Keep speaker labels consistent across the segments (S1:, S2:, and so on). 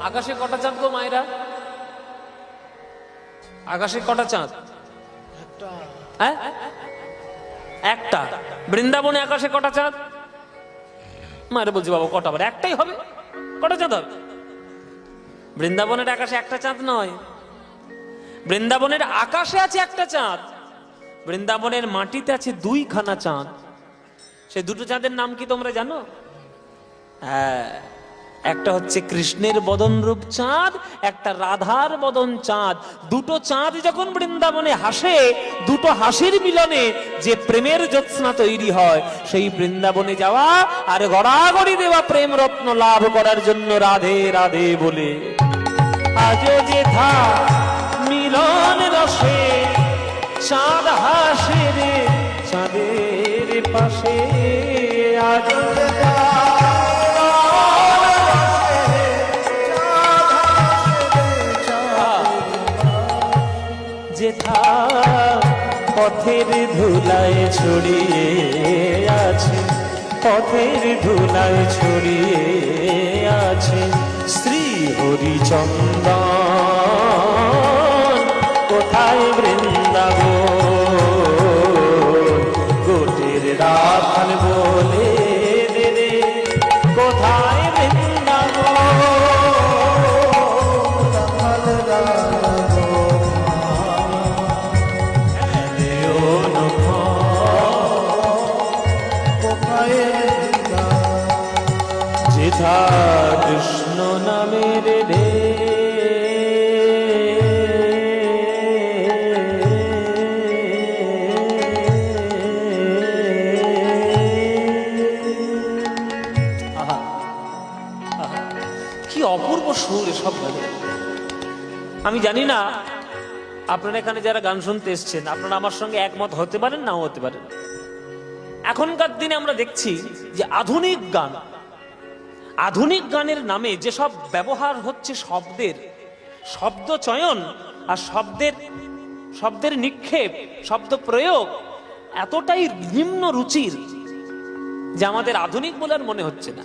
S1: আকাশে কটা চাঁদ গো মায়েরা? আকাশে কটা চাঁদ? হ্যাঁ? একটা। বৃন্দাবনে আকাশে কটা চাঁদ? মায়েরা বলছি, বাবা, কটা বার একটাই হবে। কটা চাঁদ হবে? বৃন্দাবনের আকাশে একটা চাঁদ নয়। বৃন্দাবনের আকাশে আছে একটা চাঁদ। বৃন্দাবনের মাটিতে আছে দুইখানা চাঁদ। সে দুটো চাঁদের নাম কি তোমরা জানো? হ্যাঁ। একটা হচ্ছে কৃষ্ণের বদন রূপ চাঁদ, একটা রাধার বদন চাঁদ। দুটো চাঁদ যখন বৃন্দাবনে হাসে, দুটো হাসির মিলনে যে প্রেমের জ্যোৎস্না তৈরি হয়, সেই বৃন্দাবনে যাওয়া আর গড়াগড়ি দেওয়া প্রেম রত্ন লাভ করার জন্য রাধে রাধে বলে। আজও যে ধা মিলন রসে, চাঁদ হাসে রে, চাঁদের পাশে আজ পথের ধুলায় ছড়িয়ে আছে পথের ধুলায় ছড়িয়ে আছে। শ্রী হরিচন্দন সুর এসব গানে আমি জানি না, আপনারা এখানে যারা গান শুনতে এসছেন, আপনারা আমার সঙ্গে একমত হতে পারেন, নাও হতে পারেন। এখনকার দিনে আমরা দেখছি যে আধুনিক গান, আধুনিক গানের নামে যেসব ব্যবহার হচ্ছে শব্দের, শব্দ চয়ন আর শব্দের শব্দের নিক্ষেপ, শব্দ প্রয়োগ, এতটাই নিম্ন রুচির যে আমাদের আধুনিক বলে আর মনে হচ্ছে না।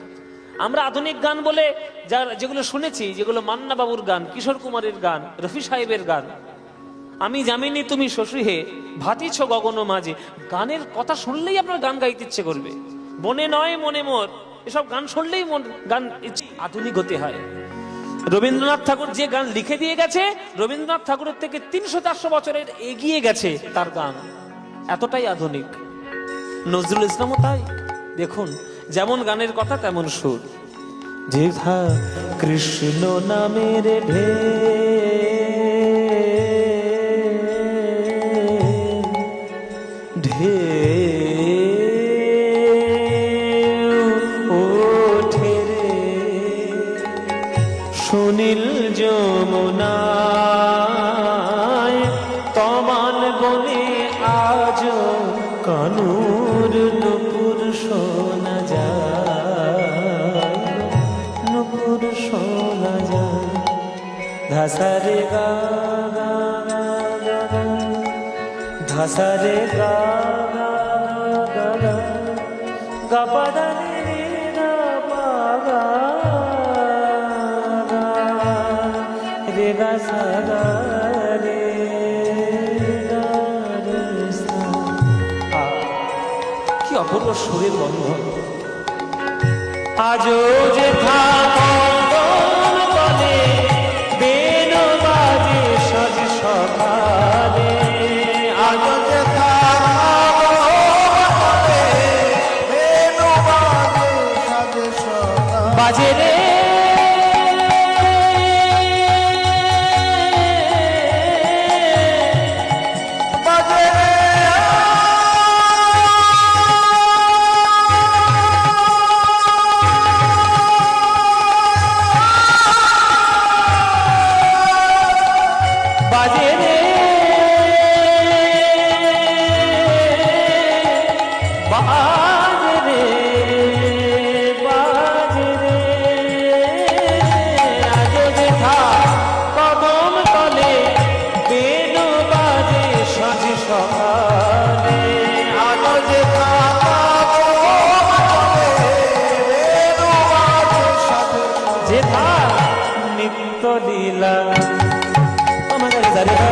S1: আমরা আধুনিক গান বলে যা যেগুলো শুনেছি, যেগুলো মান্না বাবুর গান, কিশোর কুমারের গান, রফি সাহেবের গান, আমি জামিনি, তুমি শশী হে ভাতিছ গগন মাঝে। গানের কথা শুনলেই আপনার গান গাইতে ইচ্ছে করবে। বনে নয় মনে মোর এসব গান শুনলেই মন, গান আধুনিক হতে হয়। রবীন্দ্রনাথ ঠাকুর যে গান লিখে দিয়ে গেছে, রবীন্দ্রনাথ ঠাকুরের থেকে তিনশো চারশো বছরের এগিয়ে গেছে তার গান। এতটাই আধুনিক। নজরুল ইসলামও তাই। দেখুন যেমন গানের কথা তেমন সুর। যেথা কৃষ্ণ নামের ঢে ধাসারে গা। ধাসারে গা। রে রে রে কি অপূর্ব সুরের বন্ধন আজও যে থাকন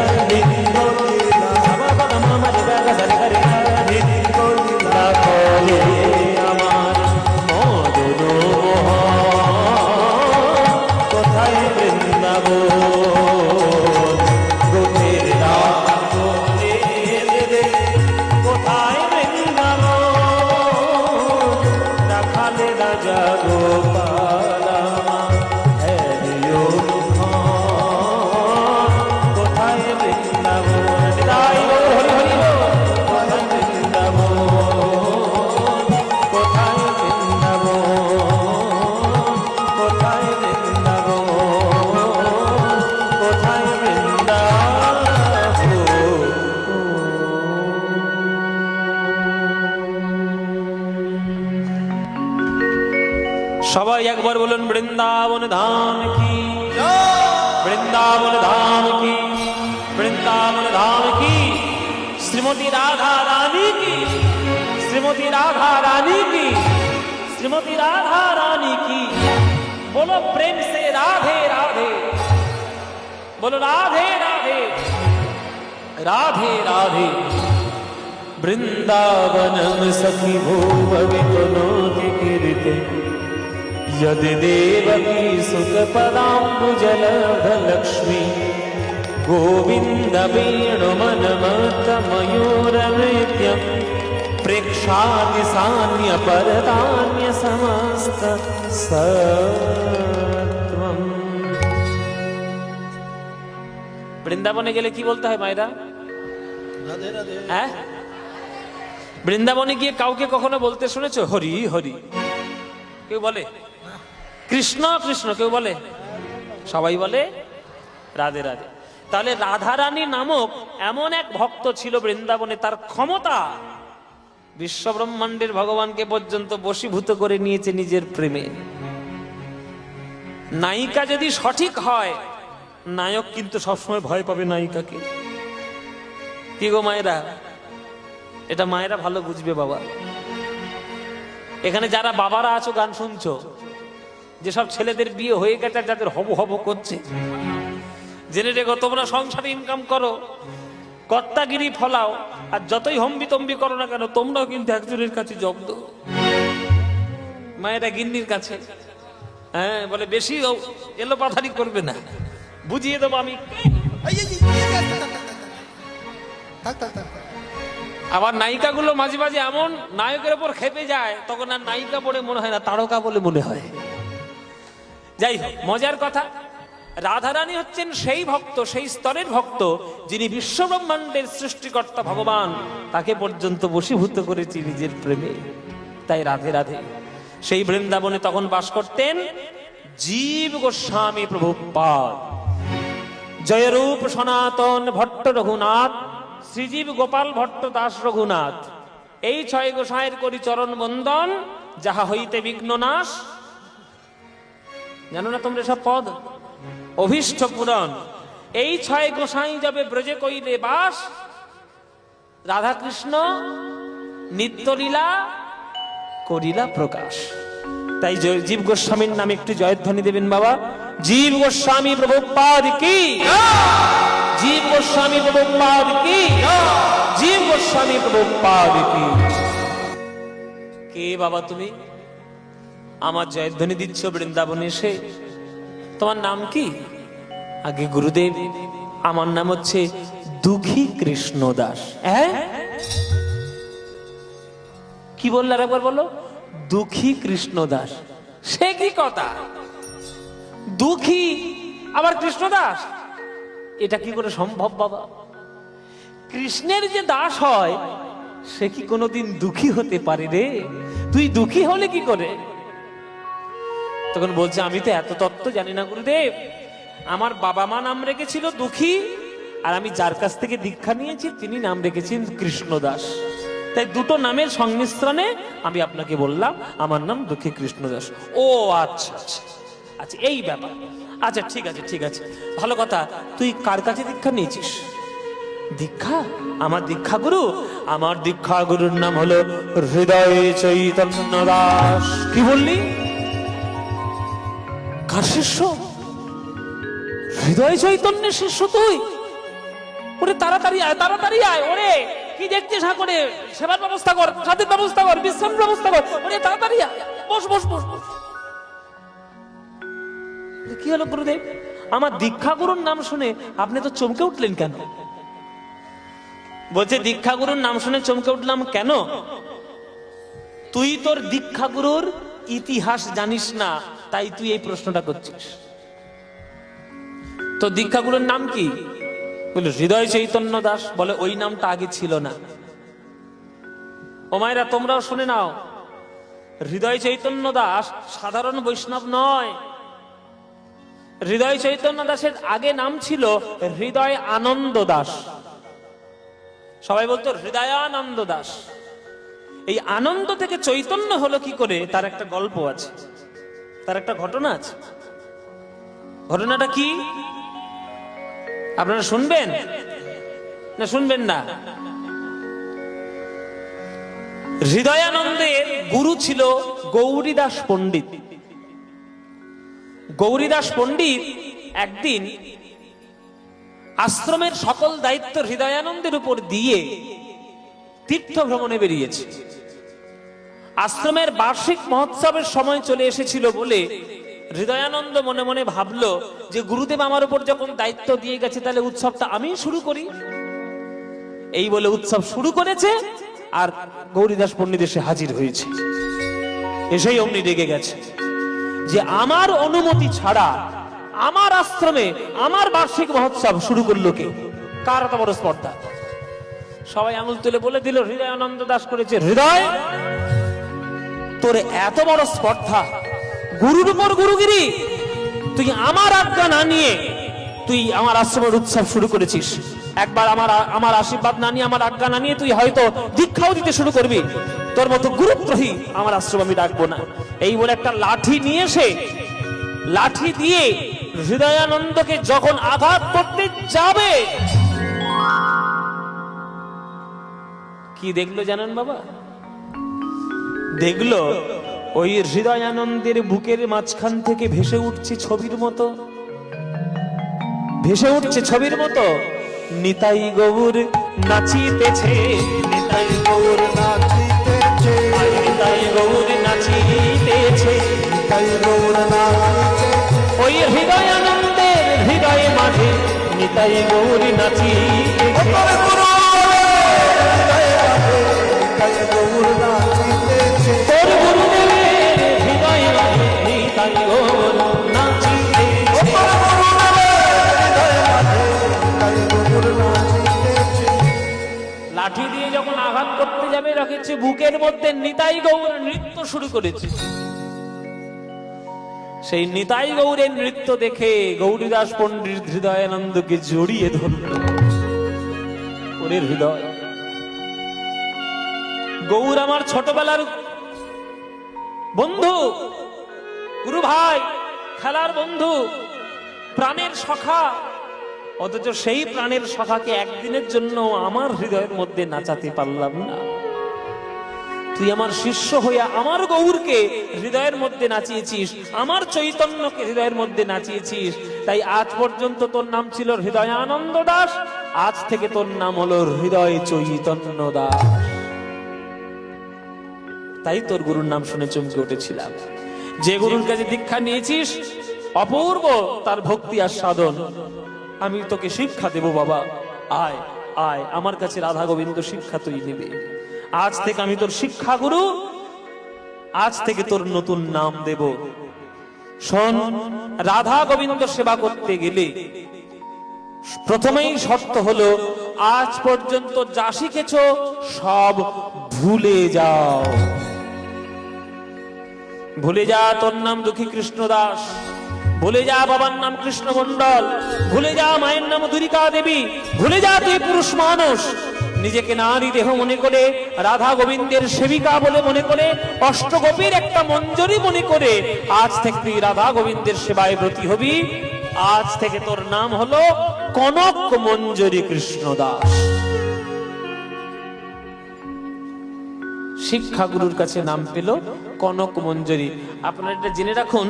S1: जाने श्रीमती राधा रानी की, श्रीमती राधा रानी की। बोलो प्रेम से राधे राधे। बोलो राधे राधे। राधे राधे। वृंदावन सखी भूभवि पुनोति कीर्ति। यदि मत मयूर नृत्य प्रेक्षाति सान्य परतान्य समस्त सत्वम् বৃন্দাবনে গেলে কি বলতে হয় মায়েরা হ্যাঁ বৃন্দাবনে গিয়ে কাউকে কখনো বলতে শুনেছো হরি হরি কেউ বলে কৃষ্ণ কৃষ্ণ কেউ বলে সবাই বলে রাধে রাধে তাহলে রাধারানী নামক এমন এক ভক্ত ছিল বৃন্দাবনে তার ক্ষমতা বিশ্ব ব্রহ্মাণ্ডের ভগবানকে পর্যন্ত বশীভূত করে নিয়েছে নিজের প্রেমে। নায়িকা যদি সঠিক হয়, নায়ক কিন্তু সবসময় ভয় পাবে নায়িকাকে। কি গো মায়েরা? এটা মায়েরা ভালো বুঝবে বাবা। এখানে যারা বাবারা আছো, গান শুনছো, যেসব ছেলেদের বিয়ে হয়ে গেছে, যাদের হব হব করছে, জেনে রেখো তোমরা সংসারে ইনকাম করো। কর্তাগিরি ফলাও, আর যতই হম্বি তম্বি করো না কেন, তোমরাও কিন্তু একজনের কাছে জব্দ মায়েরা গিন্নির কাছে হ্যাঁ বলে, বেশি এলো পাথারি করবে না। বুঝিয়ে দেবো আমি। আবার নায়িকাগুলো মাঝে মাঝে এমন নায়কের ওপর খেপে যায়, তখন আর নায়িকা বলে মনে হয় না, তারকা বলে মনে হয়। যাই হোক, মজার কথা রাধারানী হচ্ছেন সেই ভক্ত, সেই স্তরের ভক্ত, যিনি বিশ্বব্রহ্মাণ্ডের সৃষ্টিকর্তা ভগবান। তাকে পর্যন্ত বশীভূত করেছি নিজের প্রেমে। তাই রাধে রাধে, সেই বৃন্দাবনে তখন বাস করতেন জীব গোস্বামী প্রভু পাদ জয়রূপ সনাতন ভট্ট রঘুনাথ, শ্রীজীব গোপাল ভট্ট দাস রঘুনাথ। এই ছয় গোসাইয়ের করি চরণ বন্দন যাহা হইতে বিঘ্ন নাশ জানো না তোমরা সব পদ? অভীষ্ট পূরণ। এই ছয় গোসাই যাবে ব্রজে কইলে বাস, রাধাকৃষ্ণ নিত্যলীলা করিলা প্রকাশ। তাই জীব গোস্বামীর নামে একটু জয়ধ্বনি দেবেন বাবা। জীব গোস্বামী প্রভুপাদ কি? জীব গোস্বামী প্রভুপাদ কি? জীব গোস্বামী প্রভুপাদ কি? কে বাবা তুমি? আমার জয়ধ্বনি দিচ্ছ বৃন্দাবনে এসে। তোমার নাম কি? আগে গুরুদেব, আমার নাম হচ্ছে দুঃখী কৃষ্ণ দাস। হ্যাঁ? কি বললে আর একবার বলো? দুঃখী কৃষ্ণ দাস। সে কি কথা? দুঃখী আবার কৃষ্ণ দাস? এটা কি করে সম্ভব, বাবা? কৃষ্ণের যে দাস হয়, সে কি কোনোদিন দুঃখী হতে পারে রে? তুই দুঃখী হলে কি করে? তখন বলছে, আমি তো এত তত্ত্ব জানি না, গুরুদেব। আমার বাবা মা নাম রেখেছিল দুঃখী, আর আমি যার কাছ থেকে দীক্ষা নিয়েছি, তিনি নাম রেখেছেন কৃষ্ণদাস। তাই দুটো নামের সংমিশ্রণে আমি আপনাকে বললাম, আমার নাম দুঃখী কৃষ্ণদাস। ও আচ্ছা আচ্ছা আচ্ছা এই ব্যাপার। আচ্ছা ঠিক আছে ঠিক আছে। ভালো কথা, তুই কার কাছে দীক্ষা নিয়েছিস? দীক্ষা? আমার দীক্ষা গুরু? আমার দীক্ষা গুরুর নাম হলো হৃদয় চৈতন্য দাস। কি বললি? কার শিষ্য? হৃদয় চৈতন্যের শিষ্য তুই? ওরে তাড়াতাড়ি আয় তাড়াতাড়ি আয়, ওরে! কি দেখছিস হা করে? সেবার ব্যবস্থা কর, সাথের ব্যবস্থা কর বিশ্রাম ব্যবস্থা কর। ওরে, তাড়াতাড়ি আয়। বস বস বস বস। কি হলো গুরুদেব? আমার দীক্ষা গুরুর নাম শুনে আপনি তো চমকে উঠলেন কেন? বলছে দীক্ষা গুরুর নাম শুনে চমকে উঠলাম কেন? তুই তোর দীক্ষা গুরুর ইতিহাস জানিস না। তাই তুই এই প্রশ্নটা করছিস। তো দীক্ষা গুরুর নাম কি? বলে হৃদয় চৈতন্য দাস বলে ওই নামটা আগে ছিল না। ও মায়েরা, তোমরাও শুনে নাও। হৃদয় চৈতন্য দাস সাধারণ বৈষ্ণব নয়। হৃদয় চৈতন্য দাসের আগে নাম ছিল হৃদয় আনন্দ দাস। সবাই বলতো, হৃদয়ানন্দ দাস। এই আনন্দ থেকে চৈতন্য হলো কি করে? তার একটা গল্প আছে। তার একটা ঘটনা আছে। ঘটনাটা কি? আপনারা শুনবেন? না শুনবেন না। হৃদয়ানন্দের গুরু ছিল গৌরীদাস পণ্ডিত। গৌরীদাস পণ্ডিত একদিন আশ্রমের সকল দায়িত্ব হৃদয়ানন্দের উপর দিয়ে তীর্থ ভ্রমণে বেরিয়েছে। আশ্রমের বার্ষিক মহোৎসবের সময় চলে এসেছিল বলে হৃদয়ানন্দ মনে মনে ভাবলো যে গুরুদেব আমার উপর যখন দায়িত্ব দিয়ে গেছে, তাহলে উৎসবটা আমি শুরু করি। এই বলে উৎসব শুরু করেছে আর গৌরীদাস পণ্ডিত এসে হাজির হয়েছে। এসেই অমনি রেগে গেছে যে আমার অনুমতি ছাড়া আমার আশ্রমে আমার বার্ষিক মহোৎসব শুরু করল কে? কার এত বড় স্পর্ধা? সবাই আঙুল তুলে বলে দিল হৃদয় আনন্দ দাস করেছে, হৃদয় তোর এত বড় স্পর্ধা। গুরুর উপর গুরুগিরি। তুই আমার আজ্ঞা না নিয়ে তুই আমার আশ্রমের উৎসব শুরু করেছিস। একবার আমার আমার আশীর্বাদ না নিয়ে, আমার আজ্ঞা না নিয়ে তুই হয়তো দীক্ষাও দিতে শুরু করবি। তোর মতো গুরুত্রহী আমার আশ্রম আমি ডাকবো না। এই বলে একটা লাঠি নিয়ে এসে, লাঠি দিয়ে হৃদয়ানন্দকে যখন আঘাত করতে যাবে, কি দেখল জানেন বাবা? দেখল ওই হৃদয়ানন্দের বুকের মাঝখান থেকে ভেসে উঠছে ছবির মতো। ভেসে উঠছে ছবির মতো। নিতাই গৌর নাচিতেছে, নিতাই গৌর
S2: নাচিতেছে।
S1: নিতাই গৌর নাচিতেছে
S2: তাই গৌর নাচিতেছে।
S1: ওই হৃদয়ানন্দের হৃদয় মাঝে নিতাই গৌর নাচিতেছে।
S2: ওপরে গুরু তাই গৌর নাচিতেছে
S1: লাঠি দিয়ে যখন আঘাত করতে যাবে রেখেছে বুকের মধ্যে নিতাই গৌর নৃত্য শুরু করেছে। সেই নিতাই গৌরের নৃত্য দেখে গৌরীদাস পণ্ডিত হৃদয়ানন্দকে জড়িয়ে ধরল। ওরে হৃদয়। গৌর আমার ছোটবেলার বন্ধু। গুরু ভাই, খেলার বন্ধু। প্রাণের সখা। অথচ সেই প্রাণের সখাকে একদিনের জন্য আমার হৃদয়ের মধ্যে নাচাতে পারলাম না। তুই আমার শিষ্য হইয়া আমার গৌরকে হৃদয়ের মধ্যে নাচিয়েছিস, আমার চৈতন্যকে হৃদয়ের মধ্যে নাচিয়েছিস। তাই আজ পর্যন্ত তোর নাম ছিল হৃদয়ানন্দ দাস, আজ থেকে তোর নাম হলো হৃদয় চৈতন্য দাস। তাই তোর গুরুর নাম শুনে চমকে উঠেছিলাম। যে গুরুর কাছে দীক্ষা নিয়েছিস, অপূর্ব তার ভক্তি আর সাধন আমি তোকে শিক্ষা দেব, বাবা। আয় আয়। আমার কাছে রাধা গোবিন্দ শিক্ষা তুই নেবে। আজ থেকে আমি তোর শিক্ষা গুরু আজ থেকে তোর নতুন নাম দেব। শোন, রাধা গোবিন্দ সেবা করতে গেলে প্রথমেই শর্ত হলো, আজ পর্যন্ত যা শিখেছ সব ভুলে যাও। ভুলে যা, তোর নাম দুঃখী কৃষ্ণ দাস ভুলে যা বাবার নাম কৃষ্ণ মন্ডল ভুলে যা মায়ের নাম দুরিকা দেবী, ভুলে যা তুই পুরুষ মানুষ। নিজেকে নারী দেহ মনে করে, রাধা গোবিন্দের সেবিকা বলে মনে করে, অষ্টগোপীর একটা মঞ্জরি মনে করে, আজ থেকে তুই রাধা গোবিন্দের সেবায় ব্রতী হবি। আজ থেকে তোর নাম হলো কনক মঞ্জরি কৃষ্ণ দাস শিক্ষা গুরুর কাছে নাম পেল কনক মঞ্জরি। আপনারা এটা জেনে রাখুন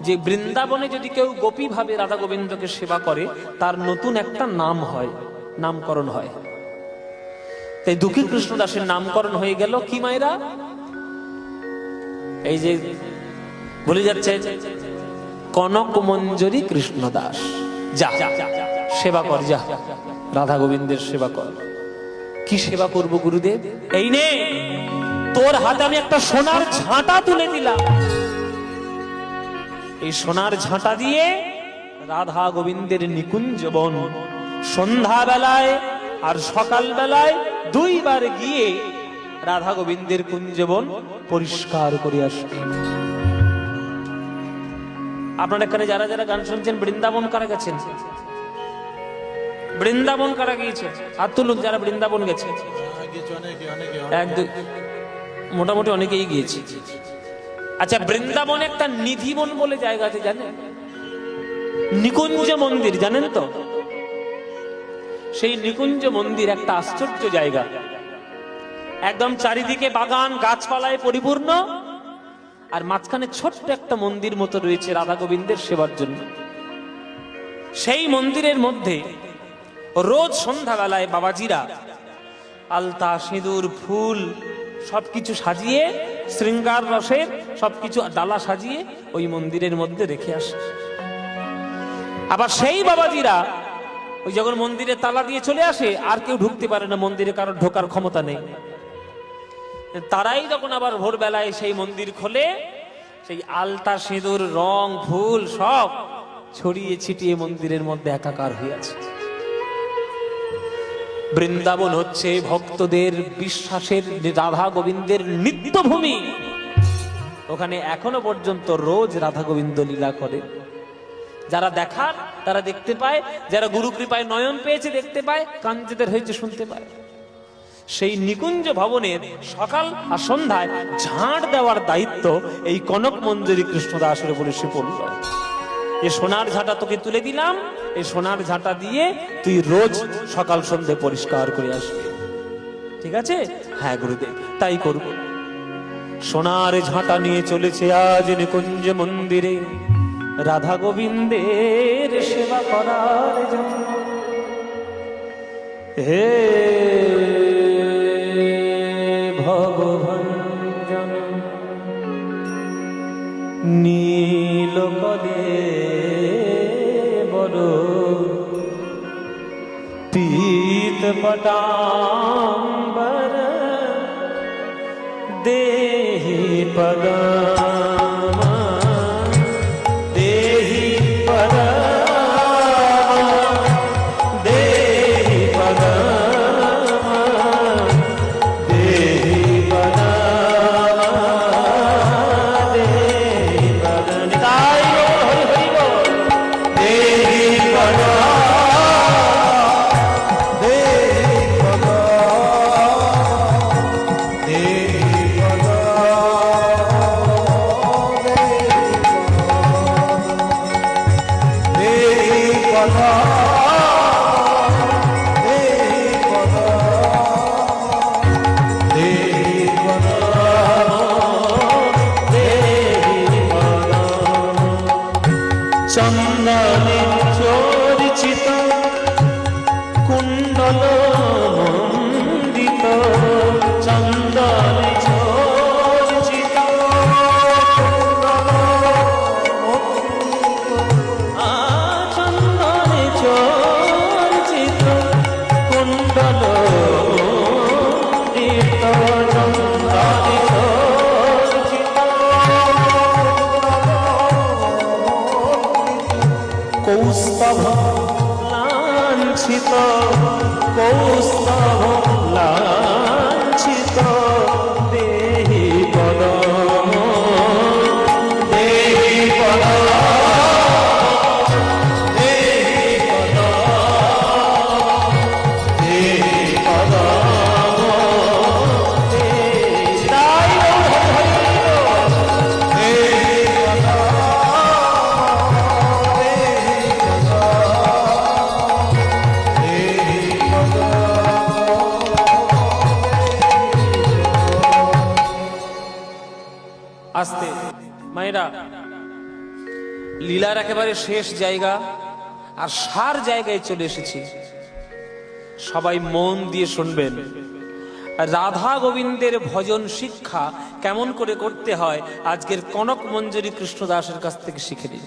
S1: যে বৃন্দাবনে যদি কেউ গোপী ভাবে রাধা গোবিন্দকে সেবা করে, তার নতুন একটা নাম হয়, নামকরণ হয়। তাই দুঃখী কৃষ্ণ দাসের নামকরণ হয়ে গেল কি মায়েরা? এই যে বলে যাচ্ছে, কনক মঞ্জরি কৃষ্ণ দাস। যা, সেবা কর, যা, রাধা গোবিন্দের সেবা কর। কি সেবা করব গুরুদেব? এই নে, তোর হাতে আমি একটা সোনার ঝাঁটা তুলে দিলাম। এই সোনার ঝাঁটা দিয়ে রাধা গোবিন্দের নিকুঞ্জ বন। সন্ধ্যা বেলায় আর সকাল বেলায় দুইবার গিয়ে রাধা গোবিন্দের কুঞ্জবন পরিষ্কার করে আসবে। আপনার এখানে যারা যারা গান শুনছেন বৃন্দাবন কারা গেছেন? বৃন্দাবন কারা গিয়েছে? হাত তুলুক যারা বৃন্দাবন গেছে? এক দুই মোটামুটি অনেকেই গিয়েছে। আচ্ছা বৃন্দাবন একটা নিধিবন বলে জায়গা আছে, জানেন? নিকুঞ্জ মন্দির, জানেন তো? সেই নিকুঞ্জ মন্দির একটা আশ্চর্য জায়গা। একদম চারিদিকে বাগান, গাছপালায় পরিপূর্ণ, আর মাঝখানে ছোট্ট একটা মন্দির মতো রয়েছে রাধা গোবিন্দের সেবার জন্য। সেই মন্দিরের মধ্যে রোজ সন্ধ্যাবেলায় বাবাজিরা আলতা, সিঁদুর, ফুল সবকিছু সাজিয়ে শৃঙ্গার রসের সবকিছু ডালা সাজিয়ে ওই মন্দিরের মধ্যে রেখে আসে। আবার সেই বাবাজিরা ওই যখন মন্দিরে তালা দিয়ে চলে আসে, আর কেউ ঢুকতে পারে না, মন্দিরে কারোর ঢোকার ক্ষমতা নেই। তারাই যখন আবার ভোরবেলায় সেই মন্দির খোলে, সেই আলতা সিঁদুর, রং, ফুল সব ছড়িয়ে ছিটিয়ে মন্দিরের মধ্যে একাকার হয়ে আছে। বৃন্দাবন হচ্ছে ভক্তদের বিশ্বাসের রাধা গোবিন্দের নিত্যভূমি। ওখানে এখনও পর্যন্ত রোজ রাধা গোবিন্দ লীলা করে। যারা দেখার, তারা দেখতে পায়। যারা গুরু কৃপায় নয়ন পেয়েছে, দেখতে পায়। কান হয়েছে, শুনতে পায়। সেই নিকুঞ্জ ভবনের সকাল আর সন্ধ্যায় ঝাড় দেওয়ার দায়িত্ব এই কনক মঞ্জুরি কৃষ্ণদাসের উপরে সে পড়ল এ সোনার ঝাঁটা তোকে তুলে দিলাম। এই সোনার ঝাঁটা দিয়ে তুই রোজ সকাল সন্ধে পরিষ্কার করে আসবি। ঠিক আছে? হ্যাঁ গুরুদেব, তাই করব। সোনার ঝাঁটা নিয়ে চলেছে আজ নিকুঞ্জ মন্দিরে। রাধা গোবিন্দের সেবা করার জন্য। হে ভগবান জন पटाम्बर देहि पदा। একেবারে শেষ জায়গা আর সার জায়গায় চলে এসেছি। সবাই মন দিয়ে শুনবেন। রাধা গোবিন্দের ভজন শিক্ষা কেমন করে করতে হয়, আজকের কনক মঞ্জুরি কৃষ্ণদাসের কাছ থেকে শিখে নিন।